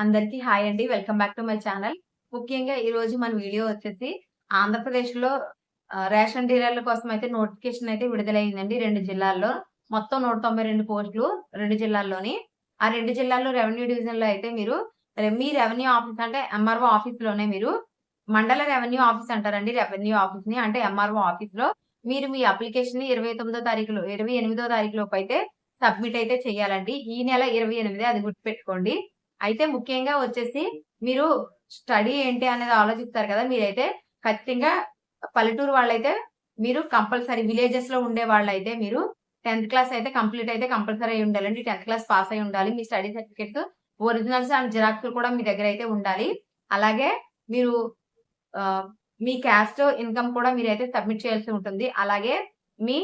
అందరికీ హాయ్ అండి. Welcome back to my channel. ముఖ్యంగా ఈ రోజు మన వీడియో వచ్చేసి ఆంధ్రప్రదేశ్లో రేషన్ డీలర్ల కోసం అయితే నోటిఫికేషన్ అయితే విడుదలైందండి రెండు జిల్లాల్లో. మొత్తం నూట తొంభై రెండు పోస్టులు రెండు జిల్లాల్లోని. ఆ రెండు జిల్లాల్లో రెవెన్యూ డివిజన్లో అయితే మీరు మీ రెవెన్యూ ఆఫీస్ అంటే ఎంఆర్ఓ ఆఫీస్లోనే మీరు మండల రెవెన్యూ ఆఫీస్ అంటారండి రెవెన్యూ ఆఫీస్ని అంటే ఎంఆర్ఓ ఆఫీస్లో మీరు మీ అప్లికేషన్ని ఇరవై తొమ్మిదో తారీఖులో ఇరవై ఎనిమిదో తారీఖు లోపు అయితే సబ్మిట్ అయితే చేయాలండి. ఈ నెల ఇరవై ఎనిమిది అది గుర్తుపెట్టుకోండి. అయితే ముఖ్యంగా వచ్చేసి మీరు స్టడీ ఏంటి అనేది ఆలోచిస్తారు కదా మీరైతే ఖచ్చితంగా పల్లెటూరు వాళ్ళైతే మీరు కంపల్సరీ విలేజెస్లో ఉండే వాళ్ళైతే మీరు టెన్త్ క్లాస్ అయితే కంప్లీట్ అయితే కంపల్సరీ అయి ఉండాలండి. టెన్త్ క్లాస్ పాస్ అయి ఉండాలి. మీ study certificates originals and xerox కూడా మీ దగ్గర అయితే ఉండాలి. అలాగే మీరు మీ క్యాస్ట్ ఇన్కమ్ కూడా మీరైతే సబ్మిట్ చేయాల్సి ఉంటుంది. అలాగే మీ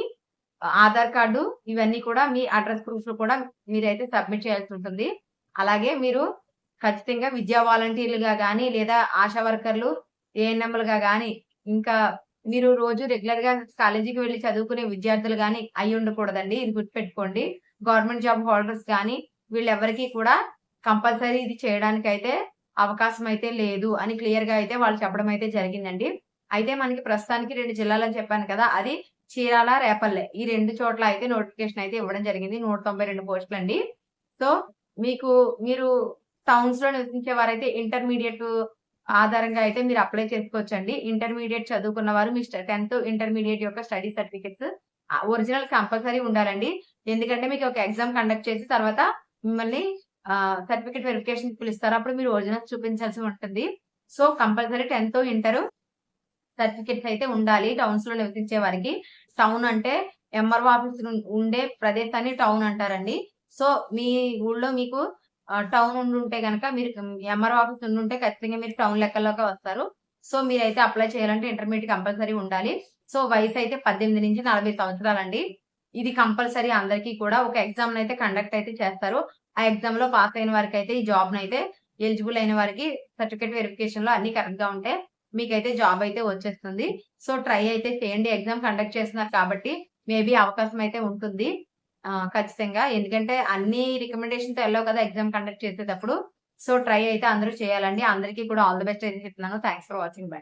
ఆధార్ కార్డు ఇవన్నీ కూడా మీ అడ్రస్ ప్రూఫ్ కూడా మీరైతే సబ్మిట్ చేయాల్సి ఉంటుంది. అలాగే మీరు ఖచ్చితంగా విద్యా వాలంటీర్లుగా కానీ లేదా ఆశా వర్కర్లు ఏఎన్ఎంలుగా కానీ ఇంకా మీరు రోజు రెగ్యులర్గా కాలేజీకి వెళ్ళి చదువుకునే విద్యార్థులు కానీ అయి ఉండకూడదండి. ఇది గుర్తుపెట్టుకోండి. గవర్నమెంట్ జాబ్ హోల్డర్స్ కానీ వీళ్ళెవరికి కూడా కంపల్సరీ ఇది చేయడానికి అయితే అవకాశం అయితే లేదు అని క్లియర్గా అయితే వాళ్ళు చెప్పడం అయితే జరిగిందండి. అయితే మనకి ప్రస్తుతానికి రెండు జిల్లాలు చెప్పాను కదా అది చీరాల రేపల్లె ఈ రెండు చోట్ల అయితే నోటిఫికేషన్ అయితే ఇవ్వడం జరిగింది. నూట తొంభై రెండు పోస్టులు అండి సో మీకు మీరు టౌన్స్లో నివసించే వారైతే ఇంటర్మీడియట్ ఆధారంగా అయితే మీరు అప్లై చేసుకోవచ్చు అండి ఇంటర్మీడియట్ చదువుకున్న వారు మీ టెన్త్ ఇంటర్మీడియట్ యొక్క స్టడీ సర్టిఫికెట్స్ ఒరిజినల్ కంపల్సరీ ఉండాలండి. ఎందుకంటే మీకు ఒక ఎగ్జామ్ కండక్ట్ చేసి తర్వాత మిమ్మల్ని సర్టిఫికెట్ వెరిఫికేషన్ పిలుస్తారు. అప్పుడు మీరు ఒరిజినల్ చూపించాల్సి ఉంటుంది. So compulsory tenth inter certificates అయితే ఉండాలి టౌన్స్లో నివసించే వారికి. టౌన్ అంటే ఎంఆర్ఓ ఆఫీస్ ఉండే ప్రదేశాన్ని టౌన్ అంటారండి. సో మీ ఊళ్ళో మీకు టౌన్ ఉండి ఉంటే కనుక మీరు ఎంఆర్ఓ ఆఫీస్ ఉండి ఉంటే ఖచ్చితంగా మీరు టౌన్ లెక్కల్లోకి వస్తారు. సో మీరైతే అప్లై చేయాలంటే ఇంటర్మీడియట్ కంపల్సరీ ఉండాలి. సో వయసు అయితే పద్దెనిమిది నుంచి నలభై సంవత్సరాలండి. ఇది కంపల్సరీ అందరికీ కూడా ఒక ఎగ్జామ్ అయితే కండక్ట్ అయితే చేస్తారు. ఆ ఎగ్జామ్లో పాస్ అయిన వారికి అయితే ఈ జాబ్ అయితే ఎలిజిబుల్ అయిన వారికి సర్టిఫికేట్ వెరిఫికేషన్లో అన్ని కరెక్ట్గా ఉంటే మీకైతే జాబ్ అయితే వచ్చేస్తుంది. సో ట్రై అయితే చేయండి. ఎగ్జామ్ కండక్ట్ చేస్తున్నారు కాబట్టి మేబీ అవకాశం అయితే ఉంటుంది. ఖచ్చితంగా. ఎందుకంటే అన్ని రికమెండేషన్తో వెళ్ళావు కదా ఎగ్జామ్ కండక్ట్ చేసేటప్పుడు. సో ట్రై అయితే అందరూ చేయాలండి. అందరికీ కూడా ఆల్ ది బెస్ట్ అయితే చెప్తున్నాను. Thanks for watching. బై